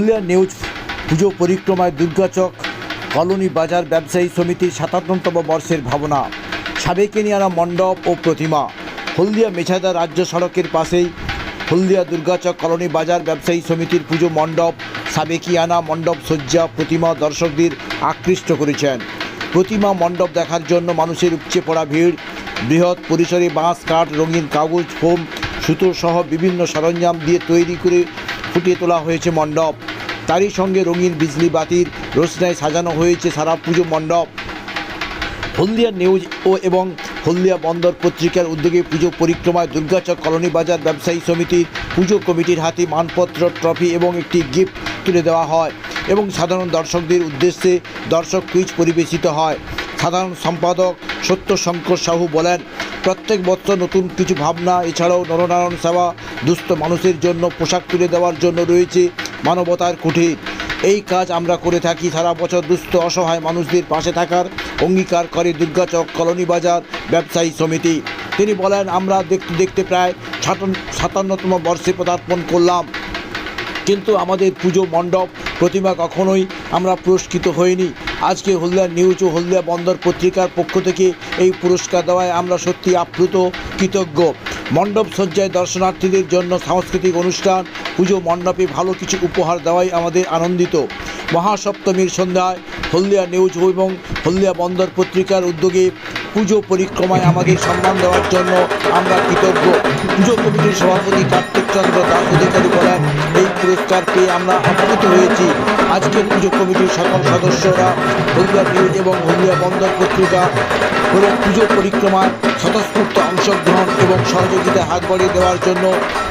হলদিয়া news পুজো পরিক্রমায় Durgachak, colony বাজার ব্যবসায়ী সমিতির সাতান্নতম বর্ষের ভাবনা। সাবেকেনিয়ানা মণ্ডপ ও প্রতিমা। হলদিয়া মেছাদা রাজ্য সড়কের পাশেই হলদিয়া দুর্গাচক কলোনি বাজার ব্যবসায়ী সমিতির পুজো মণ্ডপ, সাবেকিয়ানা মণ্ডপ সজ্জা প্রতিমা দর্শকদের আকৃষ্ট করেছেন। প্রতিমা মণ্ডপ দেখার জন্য মানুষের উপচে পড়া ভিড়, বৃহৎ পরিসরে বাঁশ, কাঠ, রঙিন কাগজ, ফোম, সুতো সহ বিভিন্ন সরঞ্জাম দিয়ে তৈরি করে ফুটিয়ে তোলা হয়েছে মণ্ডপ। তারই সঙ্গে রঙিন বিজলি বাতির রোশনায় সাজানো হয়েছে সারা পুজো মণ্ডপ। হলদিয়া নিউজ ও এবং হলদিয়া বন্দর পত্রিকার উদ্যোগে পুজো পরিক্রমায় দুর্গাচক কলোনি বাজার ব্যবসায়ী সমিতির পুজো কমিটির হাতে মানপত্র, ট্রফি এবং একটি গিফট তুলে দেওয়া হয় এবং সাধারণ দর্শকদের উদ্দেশ্যে দর্শক কুইজ পরিবেশিত হয়। সাধারণ সম্পাদক সত্য শঙ্কর সাহু বলেন, প্রত্যেক বছর নতুন কিছু ভাবনা, এছাড়াও নরনারায়ণ সেবা দুস্থ মানুষের জন্য পোশাক তুলে দেওয়ার জন্য রয়েছে মানবতার কুঠির এই কাজ আমরা করে থাকি সারা বছর দুস্থ অসহায় মানুষদের পাশে থাকার অঙ্গীকার করে দুর্গাচক কলোনি বাজার ব্যবসায়ী সমিতি। তিনি বলেন, আমরা দেখতে দেখতে প্রায় সাতান্ন- সাতান্নতম বর্ষে পদার্পণ করলাম। কিন্তু আমাদের পুজো মণ্ডপ প্রতিমা কখনোই আমরা পুরস্কৃত হইনি। আজকে হলদিয়া নিউজ ও হলদিয়া বন্দর পত্রিকার পক্ষ থেকে এই পুরস্কার দেওয়ায় আমরা সত্যি আপ্লুত, কৃতজ্ঞ। মণ্ডপ সজ্জায় দর্শনার্থীদের জন্য সাংস্কৃতিক অনুষ্ঠান, পুজো, মণ্ডপে ভালো কিছু উপহার দেওয়াই আমাদের আনন্দিত। মহাসপ্তমীর সন্ধ্যায় হলদিয়া নিউজ এবং হলদিয়া বন্দর পত্রিকার উদ্যোগে পুজো পরিক্রমায় আমাদের সম্মান দেওয়ার জন্য আমরা কৃতজ্ঞ। পুজো কমিটির সভাপতি কার্তিক চন্দ্র দাস অধিকারী বলেন এই পুরস্কার পেয়ে আমরা আপ্লুত হয়েছি। আজকের পুজো কমিটির সকল সদস্যরা হলদিয়া নিউজ এবং হলদিয়া বন্দর পত্রিকা করে পুজো পরিক্রমায় স্বতঃস্ফূর্ত অংশগ্রহণ এবং সহযোগিতা হাত বাড়িয়ে দেওয়ার জন্য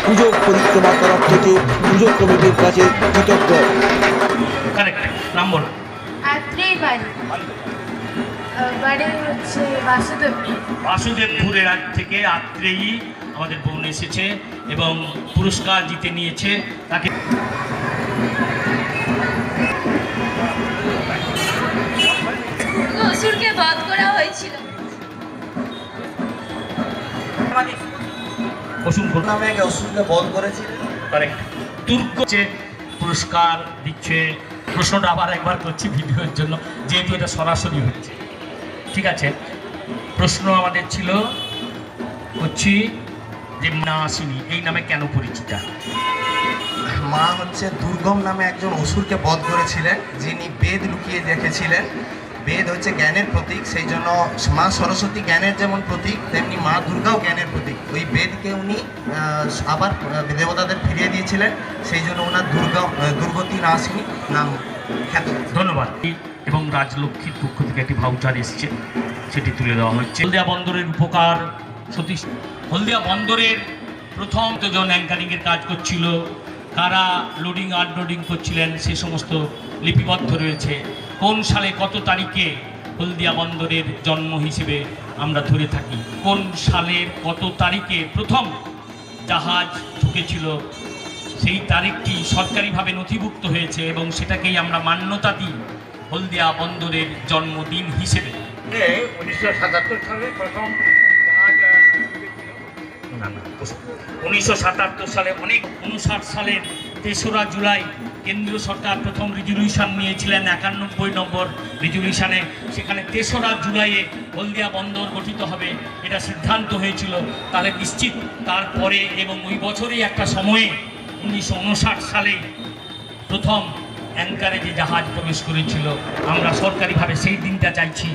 পুজো পরিক্রমার তরফ থেকে পুজো কমিটির কাছে কৃতজ্ঞ। কারেক্ট বাসুদেবপুরের আগ থেকে আত্রেয়ী আমাদের বোন এসেছে এবং পুরস্কার জিতে নিয়েছে তাকে। অসুরকে বধ করা হয়েছিল। অসংখ্য নামে অসুরকে বধ করেছিলেন কারেক্ট তুর্ক পুরস্কার দিচ্ছে। প্রশ্নটা আবার একবার করছি ভিডিওর জন্য যেহেতু এটা সরাসরি হচ্ছে। ঠিক আছে। প্রশ্ন আমাদের ছিল হচ্ছি যে না আসিনি এই নামে কেন পরিচিতা? মা হচ্ছে দুর্গম নামে একজন অসুরকে বধ করেছিলেন, যিনি বেদ লুকিয়ে দেখেছিলেন বেদ হচ্ছে জ্ঞানের প্রতীক, সেই জন্য মা সরস্বতী জ্ঞানের যেমন প্রতীক, তেমনি মা দুর্গাও জ্ঞানের ওই বেদকে উনি আবার দেবতাদের ফিরিয়ে দিয়েছিলেন। সেই জন্য ওনার দুর্গা দুর্গতি নাসিনী নাম খ্যাত। ধন্যবাদ। এবং রাজলক্ষ্মীর পক্ষ থেকে একটি ভাউচার এসছে, সেটি তুলে দেওয়া হচ্ছে হলদিয়া বন্দরের উপকার সতীশ হলদিয়া বন্দরের প্রথম তো জন অ্যাঙ্কারিংয়ের কাজ করছিল। কারা লোডিং আনলোডিং করছিলেন, সে সমস্ত লিপিবদ্ধ রয়েছে। কোন সালে কত তারিখে হলদিয়া বন্দরের জন্ম হিসেবে আমরা ধরে থাকি। কোন সালের কত তারিখে প্রথম জাহাজ ঢুকেছিল, সেই তারিখটি সরকারিভাবে নথিভুক্ত হয়েছে এবং সেটাকেই আমরা মান্যতা দিই হলদিয়া বন্দরের জন্মদিন হিসেবে। উনিশশো সাতাত্তর সালে উনিশশো সাতাত্তর সালে, অনেক উনষাট সালের তেসরা জুলাই কেন্দ্রীয় সরকার প্রথম রিজলিউশন নিয়েছিলেন একানব্বই নম্বর রিজলিউশনে। সেখানে তেসরা জুলাইয়ে হলদিয়া বন্দর গঠিত হবে এটা সিদ্ধান্ত হয়েছিল। তাহলে নিশ্চিত তারপরে এবং ওই বছরই একটা সময়ে উনিশশো উনষাট সালে প্রথম অ্যাঙ্কারে যে জাহাজ প্রবেশ করেছিল। আমরা সরকারিভাবে সেই দিনটা চাইছি।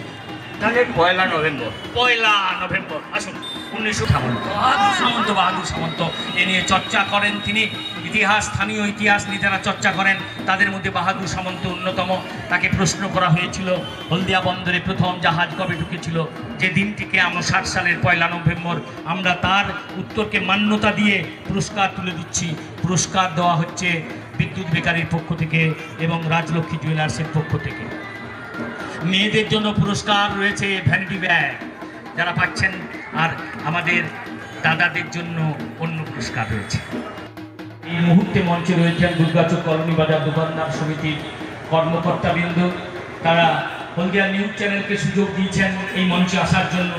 তাহলে পয়লা নভেম্বর। পয়লা নভেম্বর আসুন। উনিশশো বাহাদুর সামন্ত বাহাদুর সামন্ত। এ নিয়ে চর্চা করেন তিনি। ইতিহাস, স্থানীয় ইতিহাস নিয়ে যারা চর্চা করেন। তাদের মধ্যে বাহাদুর সামন্ত অন্যতম। তাকে প্রশ্ন করা হয়েছিল, হলদিয়া বন্দরে প্রথম জাহাজ কবে ঢুকেছিল? যে দিনটিকে আমরা ষাট সালের পয়লা নভেম্বর, আমরা তার উত্তরকে মান্যতা দিয়ে পুরস্কার তুলে দিচ্ছি। পুরস্কার দেওয়া হচ্ছে বিদ্যুৎ বেকারির পক্ষ থেকে এবং রাজলক্ষ্মী জুয়েলার্সের পক্ষ থেকে। মেয়েদের জন্য পুরস্কার রয়েছে ভ্যানিটি ব্যাগ। যারা পাচ্ছেন আর আমাদের দাদাদের জন্য অন্য পুরস্কার রয়েছে। এই মুহূর্তে মঞ্চে রয়েছেন দুর্গাচক কলোনি বাজার দোকানদার সমিতির কর্মকর্তাবৃন্দ। তারা হলদিয়া নিউজ চ্যানেলকে সুযোগ দিয়েছেন এই মঞ্চে আসার জন্য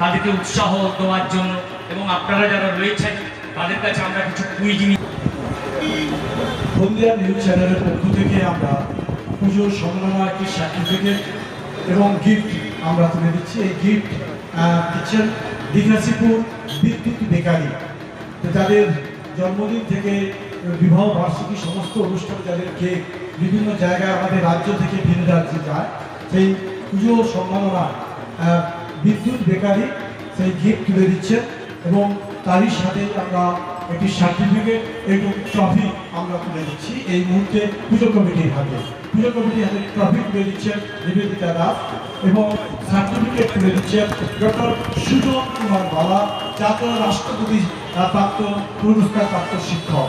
তাদেরকে উৎসাহ দেওয়ার জন্য এবং আপনারা যারা রয়েছেন তাদের কাছে আমরা কিছু কুইজ নিয়ে হলদিয়া নিউজ চ্যানেলের পক্ষ থেকে আমরা পুজোর সম্মাননা একটি সার্টিফিকেট এবং গিফট আমরা তুলে দিচ্ছি এই গিফট দিচ্ছেন দীঘাসিপুর বিদ্যুৎ বেকারি। যাদের জন্মদিন থেকে, বিবাহ, বার্ষিকী, সমস্ত অনুষ্ঠান যাদেরকে বিভিন্ন জায়গায় আমাদের রাজ্য থেকে ভিন রাজ্যে যায়, সেই পুজো সম্মাননা বিদ্যুৎ বেকারি, সেই গিফট তুলে দিচ্ছেন এবং তারই সাথে আমরা একটি সার্টিফিকেট এবং ট্রফি আমরা তুলে দিচ্ছি। এই মুহূর্তে পুজো কমিটির হাতে। পুজো কমিটি হাতে ট্রফি তুলে দিচ্ছেন নিবেদিতা দাস এবং সার্টিফিকেট তুলে দিচ্ছেন ডক্টর সুজন কুমার বালা, জাতীয় রাষ্ট্রপতি প্রাপ্ত পুরস্কার প্রাপ্ত শিক্ষক।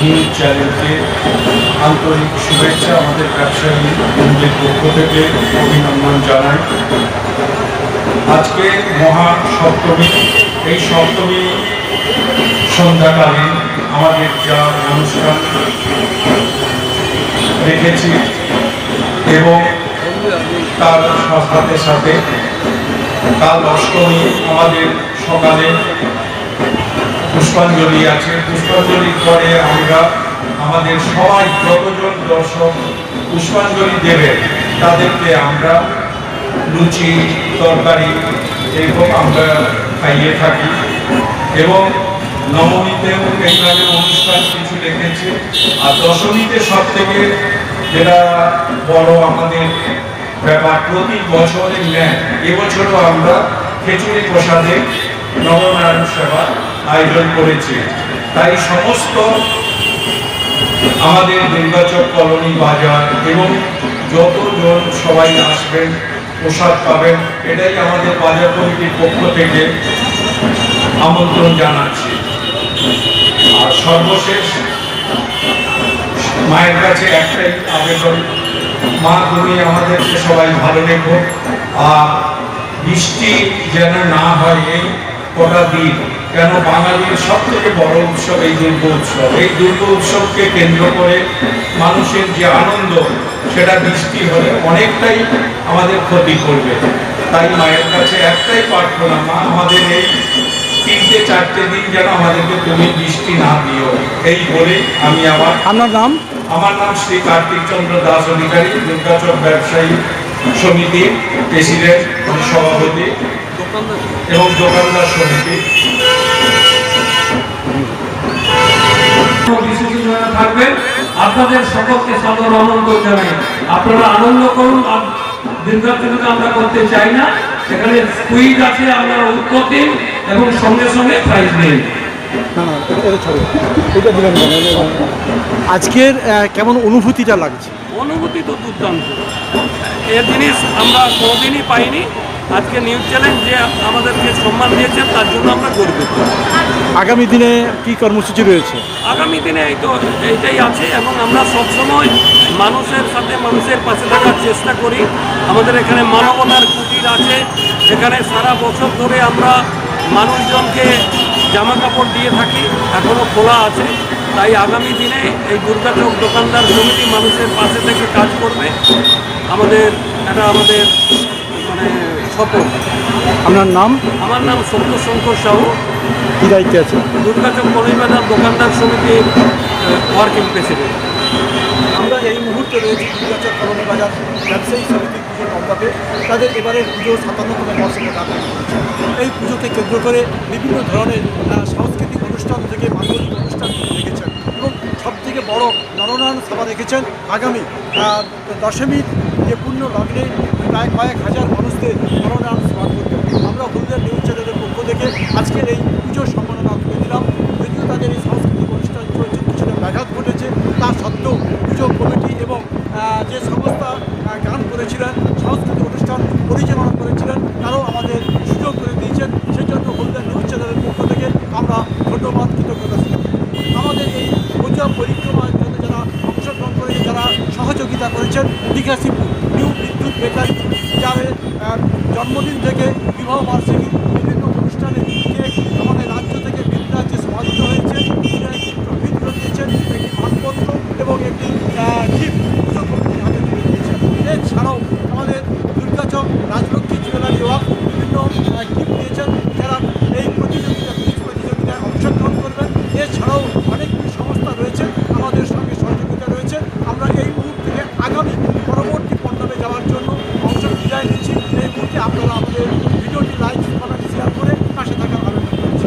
নিউজ চ্যানেলকে আন্তরিক শুভেচ্ছা আমাদের ব্যবসায়ী বন্ধুদের পক্ষ থেকে অভিনন্দন জানাই। আজকে মহা সপ্তমী। এই সপ্তমী সন্ধ্যাকালীন আমাদের যা অনুষ্ঠান রেখেছি এবং তার সাথে সাথে কাল অষ্টমী আমাদের সকালে পুষ্পাঞ্জলি আছে। পুষ্পাঞ্জলির পরে আমরা আমাদের সবাই যতজন দর্শক পুষ্পাঞ্জলি দেবে, তাদেরকে আমরা লুচি, তরকারি এরকম আমরা খাইয়ে থাকি। এবং নবমীতেও এইভাবে অনুষ্ঠান কিছু রেখেছে। আর দশমীতে সব থেকে যেটা বড় আমাদের ব্যাপার, প্রতি বছরের ন্যায়, এবছরও আমরা খিচুড়ি প্রসাদে নবনারায়ণ সেবা আয়োজন করেছি। তাই সমস্ত আমাদের নির্বাচক কলোনি, বাজার এবং যতজন সবাই আসবেন, প্রসাদ পাবেন, এটাই আমাদের বাজার কমিটির পক্ষ থেকে আমন্ত্রণ জানাচ্ছি। আর সর্বশেষ, মায়ের কাছে একটাই আবেদন, মা, তুমি আমাদেরকে সবাই ভালো রেখো। আর বৃষ্টি যেন না হয় এই কটা দিন। কেন বাঙালির সব থেকে বড় উৎসব এই দুর্গা উৎসব? এই দুর্গা উৎসবকে কেন্দ্র করে মানুষের যে আনন্দ সেটা বৃষ্টি হলে অনেকটাই আমাদের ক্ষতি করবে। তাই মায়ের কাছে একটাই প্রার্থনা মা আমাদের এই তিনটে চারটে দিন যেন আমাদেরকে তুমি বৃষ্টি না দিও। এই বলে আমি আমার আপনার নাম? আমার নাম শ্রী কার্তিক চন্দ্র দাস অধিকারী দুর্গাচক ব্যবসায়ী সমিতির প্রেসিডেন্ট সভাপতি এবং দোকানদার সমিতি। থাকবেন। আপনাদের সকলকে সাদর আমন্ত্রণ জানাই। আপনারা আনন্দ করুন দীর্ঘাচরণে আমরা করতে চাই না। এখানে কুইজ আছে আপনারা উত্তর দিন এবং সঙ্গে সঙ্গে প্রাইজ দিন আজকের কেমন অনুভূতিটা লাগছে? অনুভূতি তো দুর্দান্ত। এর জিনিস আমরা কোনোদিনই পাইনি। আজকে নিউজ চ্যানেল যে আমাদেরকে সম্মান দিয়েছেন তার জন্য আমরা গর্বিত। আগামী দিনে কি কর্মসূচি রয়েছে? আগামী দিনে এই তো এইটাই আছে এবং আমরা সবসময় মানুষের সাথে মানুষের পাশে থাকার চেষ্টা করি। আমাদের এখানে মানবতার কুটির আছে এখানে সারা বছর ধরে আমরা মানুষজনকে জামা কাপড় দিয়ে থাকি এখনও খোলা আছে। তাই আগামী দিনে এই দুর্গাচক দোকানদার সমিতি মানুষের পাশে থেকে কাজ করবে। আমাদের এটা আমাদের মানে শপথ আপনার নাম? আমার নাম সত্য শঙ্কর সাহু। কি দায়িত্বে আছে দুর্গাচক কলিবাজার দোকানদার সমিতির ওয়ার্কিং প্রেসিডেন্ট আমরা এই মুহূর্তে রয়েছি দুর্গাচক কলোনি বাজার ব্যবসায়ী সমিতির পুজোর মণ্ডপে। তাদের এবারের পুজো সাতান্নতম বর্ষকে করেছে এই পুজোকে কেন্দ্র করে বিভিন্ন ধরনের সাংস্কৃতিক অনুষ্ঠান থেকে মাঙ্গলিক অনুষ্ঠান রেখেছেন এবং সব থেকে বড় নরনারায়ণ সভা রেখেছেন আগামী দশমীর যে পূর্ণ লগ্নে প্রায় কয়েক হাজার মানুষকে করোনার স্মার্ট করতে আমরা হলদিয়া নিউজ চ্যানেলের পক্ষ থেকে আজকের এই পুজোর সম্মাননা তুলে দিলাম। যদিও তাদের এই সাংস্কৃতিক অনুষ্ঠান চলছে, কিছুটা ব্যাঘাত ঘটেছে, তা সত্ত্বেও পুজো কমিটি এবং যে সংস্থা গান করেছিলেন, সাংস্কৃতিক অনুষ্ঠান পরিচালনা করেছিলেন, তারাও আমাদের সুযোগ করে দিয়েছেন সেই জন্য হলদিয়া নিউজ চ্যানেলের পক্ষ থেকে আমরা ধন্যবাদ কৃতজ্ঞতা জানাই। আমাদের এই পূজা পরিক্রমার জন্য যারা অংশগ্রহণ করেছে যারা সহযোগিতা করেছেন দীঘাশিপুর নিউ বিদ্যুৎ বেকারি যার আহ, জন্মদিন থেকে বিবাহ বার্ষিকী বিভিন্ন অনুষ্ঠানে কেক আমাদের রাজ্য থেকে বিভিন্ন রাজ্যে সমাদিত হয়েছে তিনি একটি ট্রফি তুলে দিয়েছেন একটি মানপত্র এবং একটি গিফট পুজো কমিটির হাতে তুলে দিয়েছেন এছাড়াও আমাদের দুর্গাচক রাজলক্ষ্মী জুয়েলারি ওয়ার্ক বিভিন্ন গিফট দিয়েছেন যারা এই প্রতিযোগিতা কুইজ প্রতিযোগিতায় অংশগ্রহণ করবেন এছাড়াও অনেকগুলি সংস্থা রয়েছে আমাদের সঙ্গে সহযোগিতা রয়েছে আমরা এই মুহূর্ত থেকে আগামী পরবর্তী পর্যায়ে যাওয়ার জন্য অংশ বিদায় নিচ্ছি এই মুহূর্তে আপনারা আমাদের ভিডিওটি লাইক কমেন্ট শেয়ার করে পাশে থাকার আবেদন করছি